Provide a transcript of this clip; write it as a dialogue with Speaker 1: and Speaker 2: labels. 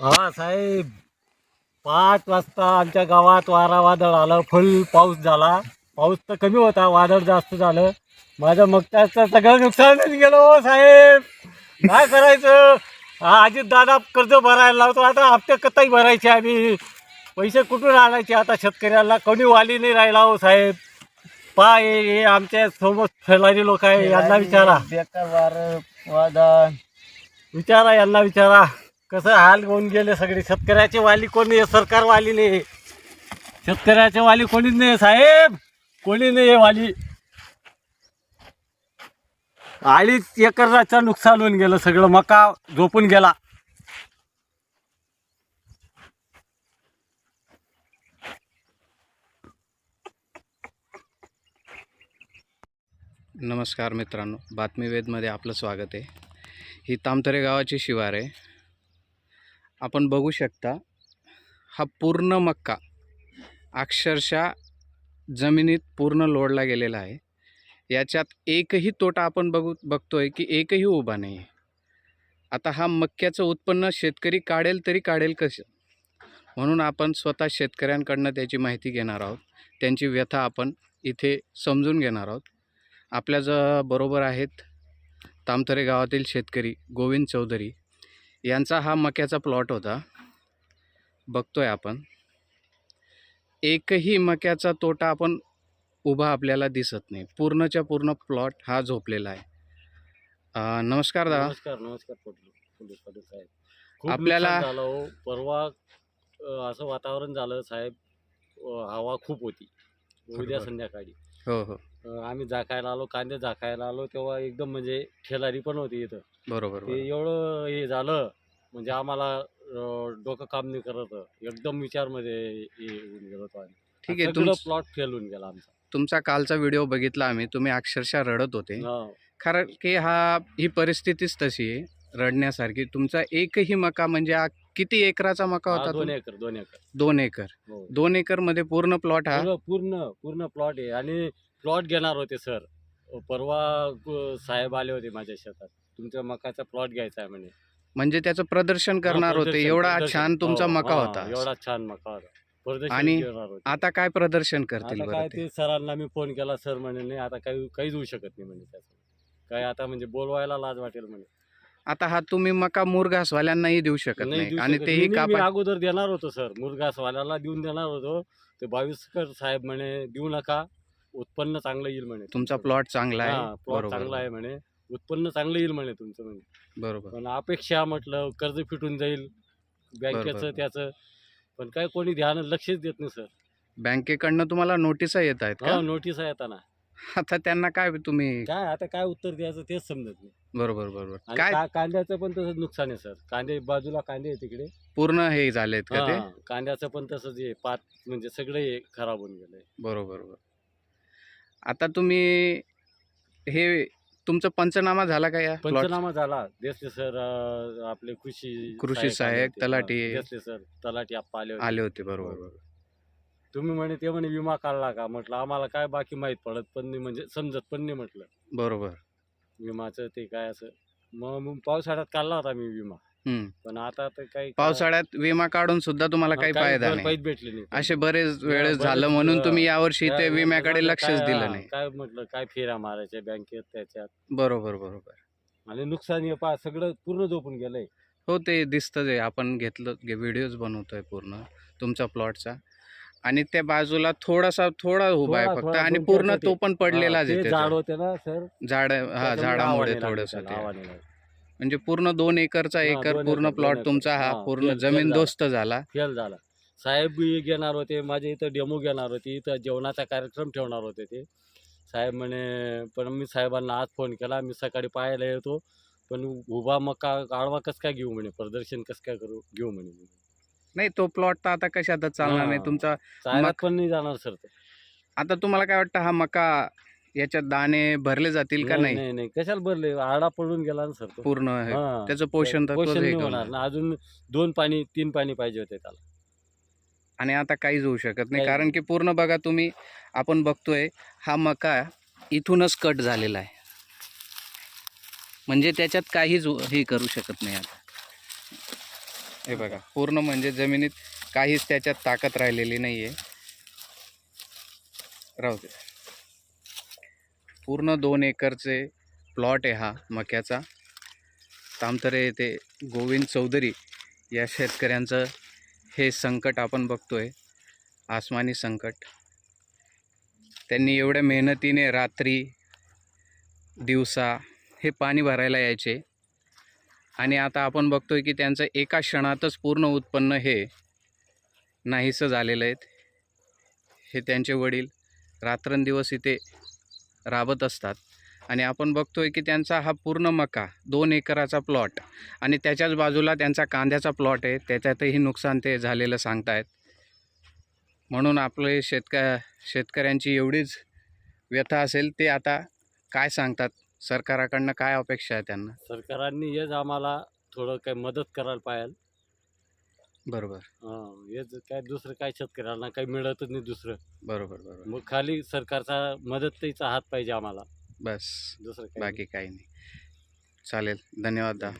Speaker 1: हा साहेब. पाच वाजता आमच्या गावात वारा वादळ आलं फुल पाऊस झाला. पाऊस तर कमी होता वादळ जास्त झालं. माझं मगताचं सगळं नुकसानच गेलं हो साहेब. काय करायचं? हा अजित दादा कर्ज भरायला लावतो. आता हप्ते कताई भरायचे आम्ही. पैसे कुठून आणायचे? आता शेतकऱ्याला कोणी वाली नाही राहिला हो साहेब. पा हे हे आमच्यासमोर फैलारी लोक आहे यांना विचारा.
Speaker 2: बेकार वार वादा
Speaker 1: विचारा यांना विचारा. कसं हाल होऊन गेले सगळे? शेतकऱ्याचे वाली कोणी आहे? सरकार वाली नाही. शेतकऱ्याचे वाली कोणीच नाही साहेब. कोणी नाही आहे वाली. अडीच एकराचं नुकसान होऊन गेलं सगळं. मका झोपून गेला.
Speaker 3: नमस्कार मित्रांनो. बातमी वेदमध्ये आपलं स्वागत आहे. ही तामतरे गावाची शिवार आहे. आपण बघू शकता हा पूर्ण मक्का अक्षरशः जमिनीत पूर्ण लोडला गेलेला आहे. याच्यात एकही तोटा आपण बघू बघतो आहे की एकही उभा नाही आहे आता हा मक्याचं उत्पन्न शेतकरी काढेल तरी काढेल कसं? म्हणून आपण स्वतः शेतकऱ्यांकडनं त्याची माहिती घेणार आहोत. त्यांची व्यथा आपण इथे समजून घेणार आहोत. आपल्या ज बरोबर आहेत तामतरे गावातील शेतकरी गोविंद चौधरी. यांचा हा मक्याचा प्लॉट होता. बघतोय आपण. एकही मक्याचा तोटा आपण उभा आपल्याला दिसत नाही. पूर्णच्या पूर्ण प्लॉट हा झोपलेला आहे. नमस्कार दादा.
Speaker 1: नमस्कार नमस्कार पोलीस पोलीस पाटील साहेब.
Speaker 3: आपल्याला-
Speaker 1: हो. परवा असं वातावरण झालं साहेब. हवा खूप होती. उद्या. संध्याकाळी.
Speaker 3: हो हो.
Speaker 1: आम्ही झाकायला आलो कांदे झाकायला आलो तेव्हा एकदम म्हणजे ठेलारी पण होती इथं.
Speaker 3: बरोबर
Speaker 1: ते. एवढं हे झालं म्हणजे आम्हाला अं, डोकं काम नाही करत एकदम विचारमध्ये हे होऊन गेलो होतो आम्ही.
Speaker 3: ठीक आहे तुम
Speaker 1: प्लॉट फेल होऊन गेला आमचा.
Speaker 3: तुमचा कालचा व्हिडिओ बघितला आम्ही तुम्ही अक्षरशः रडत होते.
Speaker 1: हो.
Speaker 3: कारण की हा ही परिस्थितीच तशी आहे रडण्यासारखी. तुमचा एकही मका म्हणजे हा किती एकराचा मका
Speaker 1: हा,
Speaker 3: होता
Speaker 1: दोन एकर दोन एकर.
Speaker 3: दोन एकर.
Speaker 1: हो.
Speaker 3: दोन एकरमध्ये पूर्ण प्लॉट हा?
Speaker 1: पूर्ण पूर्ण पूर्ण प्लॉट आहे. आणि प्लॉट घेणार होते सर. परवा साहेब आले होते माझ्या शेतात. तुमच्या मकाचा प्लॉट घ्यायचा आहे म्हणे.
Speaker 3: म्हणजे त्याचं प्रदर्शन करणार होते.
Speaker 1: प्रदर्शन-
Speaker 3: एवढा
Speaker 1: प्रदर्शन.
Speaker 3: छान तुमचा
Speaker 1: हो,
Speaker 3: मका
Speaker 1: हा,
Speaker 3: होता.
Speaker 1: एवढा छान मका होता. प्रदर्शन
Speaker 3: आणि
Speaker 1: होते.
Speaker 3: आता काय प्रदर्शन करतील
Speaker 1: आता
Speaker 3: बरं
Speaker 1: काय
Speaker 3: ते?
Speaker 1: ते सरांना मी फोन केला सर म्हणे नाही आता काही काहीच होऊ शकत नाही म्हणे त्याचं. काय आता म्हणजे बोलवायला लाज वाटेल म्हणे.
Speaker 3: आता हा तुम्ही मका मुरघासवाल्यांनाही देऊ शकत
Speaker 1: नाही
Speaker 3: नाही
Speaker 1: देऊ
Speaker 3: आणि
Speaker 1: शकत.
Speaker 3: तेही
Speaker 1: मी- मी
Speaker 3: कापा
Speaker 1: अगोदर देणार होतो सर. मुरगासवाल्याला देऊन देणार होतो. ते बावीसकर साहेब म्हणे देऊ नका. उत्पन्न चांगलं येईल म्हणे.
Speaker 3: तुमचा प्लॉट चांगला
Speaker 1: हा
Speaker 3: आहे
Speaker 1: प्लॉट
Speaker 3: बरोबर.
Speaker 1: चांगला आहे म्हणे. उत्पन्न चांगलं येईल म्हणे तुमचं म्हणे.
Speaker 3: बरोबर.
Speaker 1: पण अपेक्षा म्हटलं कर्ज फिटून जाईल
Speaker 3: बरोबर.
Speaker 1: बँकेचं त्याचं. पण काय कोणी ध्यान लक्षच देत नाही सर.
Speaker 3: बँकेकडनं तुम्हाला नोटिसा येत आहेत का?
Speaker 1: हा नोटीस आहे आता ना
Speaker 3: आता त्यांना काय तुम्ही
Speaker 1: काय आता काय उत्तर द्यायचं तेच समजत नाही.
Speaker 3: बरोबर बरोबर.
Speaker 1: आणि
Speaker 3: काय
Speaker 1: का- कांद्याचं पण तसंच नुकसान आहे सर. कांदे बाजूला कांदे आहे तिकडे.
Speaker 3: पूर्ण हे झालेत का ते?
Speaker 1: हा, कांद्याचं पण तसंच आहे पात म्हणजे सगळं हे खराब होऊन गेलंय.
Speaker 3: बरोबर बरोबर. आता तुम्ही हे तुमचा पंचनामा झाला का या
Speaker 1: पंचनामा झाला देसले सर अं, आपले कृषी
Speaker 3: कृषी
Speaker 1: आले
Speaker 3: सहाय्यक,
Speaker 1: होते.
Speaker 3: तलाठी.
Speaker 1: हा, देसले सर तलाठी आप्पा आले होते.
Speaker 3: आले होते बरोबर. बरोबर
Speaker 1: तुम्ही म्हणे ते म्हणे विमा काढला का म्हटलं आम्हाला काय बाकी माहीत पडत पण नाही म्हणजे समजत पण नाही म्हटलं
Speaker 3: बरोबर
Speaker 1: विमाचं ते काय असं मग मग पावसाळ्यात काढला होता मी विमा. पण आता तर काही
Speaker 3: पावसाळ्यात विमा काढून सुद्धा तुम्हाला काही फायदा नाही.
Speaker 1: काहीच भेटले नाही.
Speaker 3: असे बरेच वेळेस झालं म्हणून. तुम्ही यावर्षी ते विम्याकडे लक्षच दिलं नाही.
Speaker 1: काय म्हटलं काय फेऱ्या मारायच्या बँकेत त्याच्यात?
Speaker 3: बरोबर बरोबर.
Speaker 1: आणि नुकसान सगळं पूर्ण झोपून गेलंय.
Speaker 3: हो ते दिसतं आपण घेतलं व्हिडिओज बनवतोय पूर्ण तुमचा प्लॉटचा. आणि त्या बाजूला थोडासा थोडा उभा आहे फक्त. आणि पूर्ण तो पण
Speaker 1: ते झाड. होते ना सर?
Speaker 3: झाड हा झाडामुळे थोडस. म्हणजे पूर्ण दोन एकरचा
Speaker 1: हा,
Speaker 3: एकर
Speaker 1: दोन
Speaker 3: पूर्ण
Speaker 1: एकर,
Speaker 3: प्लॉट तुमचा. हा
Speaker 1: हा,
Speaker 3: पूर्ण
Speaker 1: फेल-
Speaker 3: जमीन
Speaker 1: झाला.
Speaker 3: दोस्त झाला
Speaker 1: फेल झाला साहेब बी घेणार होते माझे इथं डेमो घेणार होते इथं जेवणाचा कार्यक्रम ठेवणार होते ते साहेब म्हणे पण मी साहेबांना आज फोन केला मी सकाळी पाहायला येतो पण उभा मका आडवा कस काय घेऊ म्हणे प्रदर्शन कस काय करू घेऊ म्हणे
Speaker 3: नाही तो प्लॉट तर आता कशातच चालणार नाही
Speaker 1: हा.
Speaker 3: तुमचा मग-
Speaker 1: पण नाही जाणार सर ते.
Speaker 3: आता तुम्हाला काय वाटतं हा मका याच्यात दाणे भरले जातील का नाही
Speaker 1: नाही? नाही कशाला भरले? आडा पडून गेला ना सर
Speaker 3: पूर्ण हे-
Speaker 1: हा.
Speaker 3: त्याचं पोषण तत्व
Speaker 1: पोषण नाही
Speaker 3: करून
Speaker 1: होणार ना. अजून दोन पाणी तीन पाणी पाहिजे होते त्याला.
Speaker 3: आणि आता काहीच होऊ शकत नाही.
Speaker 1: काही
Speaker 3: कारण. की पूर्ण बघा तुम्ही आपण बघतोय हा मका इथूनच कट झालेला आहे. म्हणजे त्याच्यात काहीच हे करू शकत नाही आता. हे बघा पूर्ण म्हणजे जमिनीत काहीच त्याच्यात ताकद राहिलेली नाही आहे राहू दे. पूर्ण दोन एकरचे प्लॉट आहे हा मक्याचा. तामतरे येथे गोविंद चौधरी या शेतकऱ्यांचं हे संकट आपण बघतो आहे आसमानी संकट. त्यांनी एवढ्या मेहनतीने रात्री दिवसा हे पाणी भरायला यायचे. आणि आता आपण बघतो आहे की त्यांचं एका क्षणातच पूर्ण उत्पन्न हे नाहीसं झालेलं आहेत हे त्यांचे वडील रात्रंदिवस इथे राबत असतात. आणि आपण बघतोय की त्यांचा हा पूर्ण मका दोन एकराचा प्लॉट आणि त्याच्याच बाजूला त्यांचा कांद्याचा प्लॉट आहे. त्याच्यातही नुकसान ते झालेलं सांगतायत. म्हणून आपले शेतक शेतकऱ्यांची एवढीच व्यथा असेल ते आता काय सांगतात? सरकाराकडनं काय अपेक्षा आहे त्यांना?
Speaker 1: सरकारांनी हेच आम्हाला थोडं काही मदत करायला पाहिजे.
Speaker 3: बरोबर.
Speaker 1: हं, हेच काय दुसरं काय शेतकऱ्यांना काही मिळतच नाही दुसरं.
Speaker 3: बरोबर बरोबर.
Speaker 1: मग खाली सरकारचा मदतीचा हात पाहिजे आम्हाला.
Speaker 3: बस.
Speaker 1: दुसरं काही नाही.
Speaker 3: बाकी काही नाही. चालेल. धन्यवाद दा.